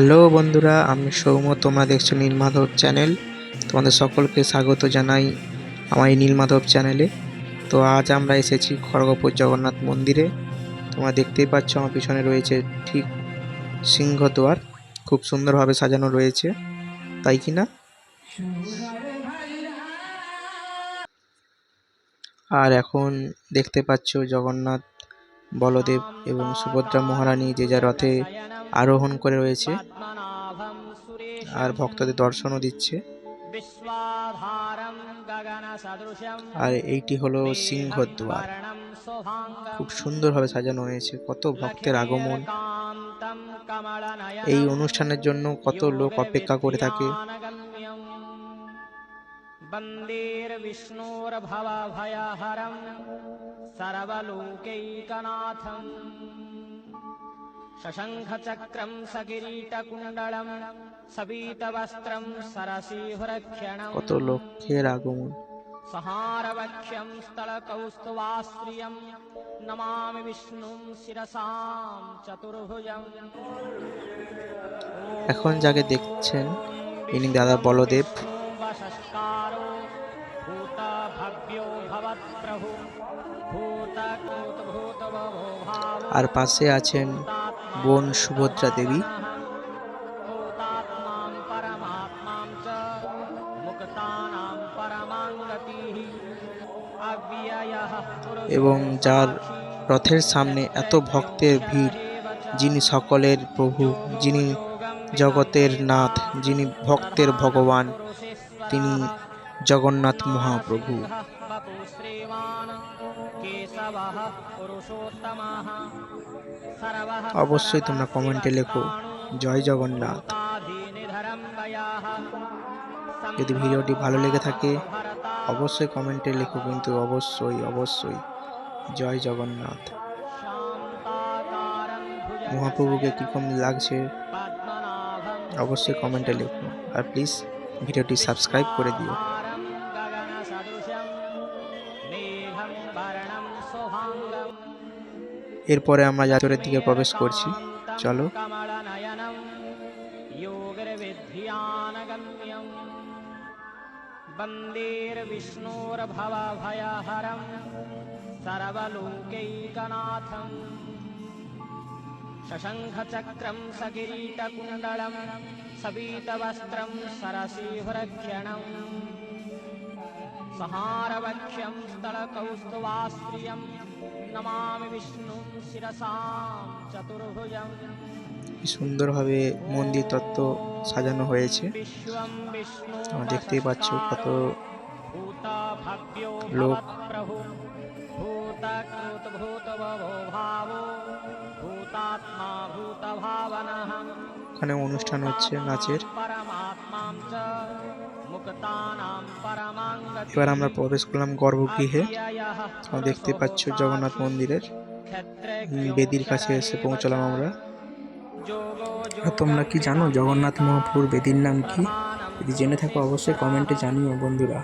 Hello বন্ধুরা, আমি সৌম তোমরা দেখছ নীলমাধব চ্যানেল। তোমাদের সকলকে স্বাগত জানাই আমার এই নীলমাধব চ্যানেলে। তো আজ আমরা এসেছি খড়গপুর জগন্নাথ মন্দিরে। তোমরা দেখতেই পাচ্ছ আমার পিছনে রয়েছে ঠিক সিংহদ্বার। খুব সুন্দরভাবে সাজানো রয়েছে, তাই কি না? আর এখন দেখতে পাচ্ছ জগন্নাথ, বলদেব এবং সুভদ্রা মহারানী যে যার রথে আরোহণ করে রয়েছে। আর ভক্তদের দর্শনও দিচ্ছে। আর এইটি হলো সিংহদ্বার। খুব সুন্দরভাবে সাজানো হয়েছে। কত ভক্তের আগমন। এই অনুষ্ঠানের জন্য কত লোক অপেক্ষা করে থাকে। বিষ্ণুর ভবভয়হরম। সর্বলোকৈকনাথম। शशङ्खचक्रं सकिरीटकुण्डलं सबीतवस्त्रं सरसीहुरक्षणम् কত লক্ষের আগমন सहारवक्ष्यं स्थलकौस्तुवाश्रियं नमामि विष्णुं शिरसां चतुर्भुजम् এখন যাকে দেখছেন ইনি দাদা বলদেব वशस्कारो भूत भव्यो भवत्प्रभु भूतकृत भूतभवो भावो আর পাশে আছেন বোন সুভদ্রা দেবী। এবং যার রথের সামনে এত ভক্তের ভিড়, যিনি সকলের প্রভু, যিনি জগতের নাথ, যিনি ভক্তের ভগবান, তিনি জগন্নাথ মহাপ্রভু। অবশ্যই তোমরা কমেন্টে লেখো। জয় জগন্নাথ। যদি ভিডিওটি ভালো লেগে থাকে অবশ্যই কমেন্টে লেখো কিন্তু অবশ্যই অবশ্যই। জয় জগন্নাথ। মহাপ্রভুকে কীরকম লাগছে? অবশ্যই কমেন্টে লেখো। আর প্লিজ ভিডিওটি সাবস্ক্রাইব করে দিও। हारं गगनसदृशं मेघं वर्णं शुभाङ्गम् এরপরে আমরা যাত্রের দিকে প্রবেশ করছি চলো कमलनयनं योगिर्विद्यानगम्यम् वन्देर्विष्णोर्भवभयहरं सर्वलोकैकनाथम् शशङ्खचक्रं सकिरीटकुण्डलं सबीतवस्त्रं सरसीहुरक्षणम् सहारवक्ष्यं स्थलकौस्तुवाश्रियं नमामि विष्णुं शिरसां चतुर्भुजम् কি সুন্দরভাবে মন্দির তত্ত্ব সাজানো হয়েছে विश्वं विष्णु তোমরা দেখতেই পাচ্ছ কত भूतभव्यो লোক प्रभु भूतकृत भूतभवो भावो भूतात्मा भूतभावनः ওখানে অনুষ্ঠান হচ্ছে নাচের এবার আমরা প্রবেশ করলাম গর্ভগৃহে। দেখতে পাচ্ছ জগন্নাথ মন্দিরের বেদির কাছে এসে পৌঁছলাম আমরা। তোমরা কি জানো জগন্নাথ মহাপুর বেদির নাম কি? যদি জেনে থাকো অবশ্যই কমেন্টে জানিও বন্ধুরা।